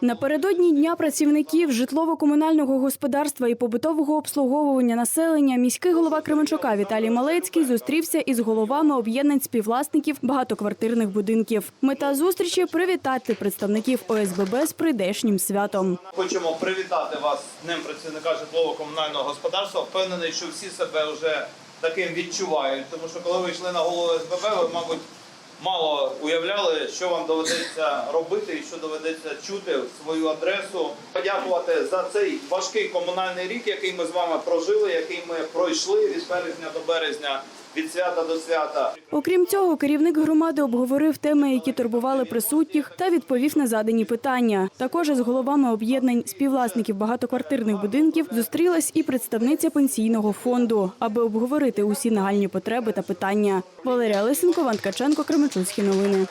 Напередодні дня працівників житлово-комунального господарства і побутового обслуговування населення міський голова Кременчука Віталій Малецький зустрівся із головами об'єднань співвласників багатоквартирних будинків. Мета зустрічі привітати представників ОСББ з прийдешнім святом. Хочемо привітати вас з Днем працівника житлово-комунального господарства. Впевнений, що всі себе вже таким відчувають, тому що коли ви йшли на голову СББ, ви, мабуть, мало уявляли, що вам доведеться робити і що доведеться чути в свою адресу. Подякувати за цей важкий комунальний рік, який ми з вами прожили, який ми пройшли від березня до березня, від свята до свята. Окрім цього, керівник громади обговорив теми, які турбували присутніх, та відповів на задані питання. Також з головами об'єднань співвласників багатоквартирних будинків зустрілась і представниця пенсійного фонду, аби обговорити усі нагальні потреби та питання. Валерія Лисенко, Ван Ткаченко, Кременчуцькі новини.